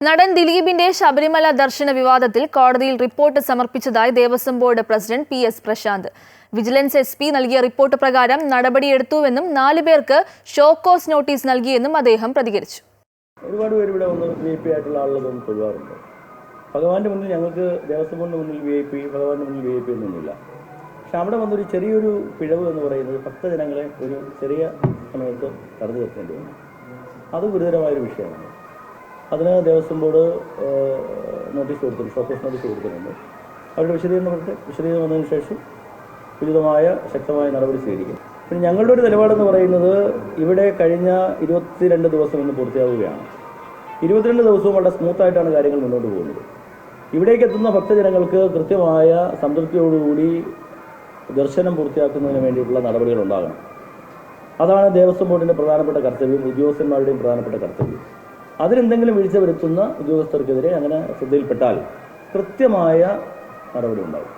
നടൻ ദിലീപിന്റെ ശബരിമല ദർശന വിവാദത്തിൽ കോടതിയിൽ report സമർപ്പിച്ചതായി Devaswom board president P S Prashanth. Vigilance S P നൽകിയ റിപ്പോർട്ട് പ്രകാരം നടപടിയെടുത്തുവെന്നും നാലു പേർക്ക് ഷോക്കോസ് നോട്ടീസ് നൽകിയെന്നും അദ്ദേഹം പ്രതികരിച്ചു. ഒരുപാട് പേര് ഇവിടെ വന്ന് വി ഐ പി ആയിട്ടുള്ള ആളുകളൊക്കെ ഒന്ന് ഭഗവാന്റെ മുന്നിൽ ഞങ്ങൾക്ക് ദേവസ്വം ബോർഡിന് മുന്നിൽ വി ഐ പി ഭഗവാന്റെ മുന്നിൽ വി ഐ പി ഒന്നുമില്ല പക്ഷെ അവിടെ വന്നൊരു ചെറിയൊരു പിഴവ് എന്ന് പറയുന്നത് ഭക്തജനങ്ങളെ ഒരു ചെറിയ സമയത്ത് തടഞ്ഞു നിർത്തേണ്ടി വന്നു. അത് ഗുരുതരമായൊരു വിഷയമാണ്. അതിന് ദേവസ്വം ബോർഡ് നോട്ടീസ് കൊടുത്തിട്ടുണ്ട് ഷോക്കേസ് നോട്ടീസ് കൊടുത്തിട്ടുണ്ട് അവരുടെ വിശദീകരണം വരട്ടെ വിശദീകരണം വന്നതിന് ശേഷം ഉചിതമായ ശക്തമായ നടപടി സ്വീകരിക്കും പിന്നെ ഞങ്ങളുടെ ഒരു നിലപാടെന്ന് പറയുന്നത് ഇവിടെ കഴിഞ്ഞ ഇരുപത്തിരണ്ട് ദിവസം ഇന്ന് പൂർത്തിയാവുകയാണ്. ഇരുപത്തിരണ്ട് ദിവസവും വളരെ സ്മൂത്തായിട്ടാണ് കാര്യങ്ങൾ മുന്നോട്ട് പോകുന്നത്. ഇവിടേക്ക് എത്തുന്ന ഭക്തജനങ്ങൾക്ക് കൃത്യമായ സംതൃപ്തിയോടുകൂടി ദർശനം പൂർത്തിയാക്കുന്നതിന് വേണ്ടിയിട്ടുള്ള നടപടികൾ ഉണ്ടാകണം. അതാണ് ദേവസ്വം ബോർഡിന്റെ പ്രധാനപ്പെട്ട കർത്തവ്യം ഉദ്യോഗസ്ഥന്മാരുടെയും പ്രധാനപ്പെട്ട കർത്തവ്യം. അതിലെന്തെങ്കിലും വീഴ്ച വരുത്തുന്ന ഉദ്യോഗസ്ഥർക്കെതിരെ അങ്ങനെ ശ്രദ്ധയിൽപ്പെട്ടാൽ കൃത്യമായ നടപടി ഉണ്ടാകും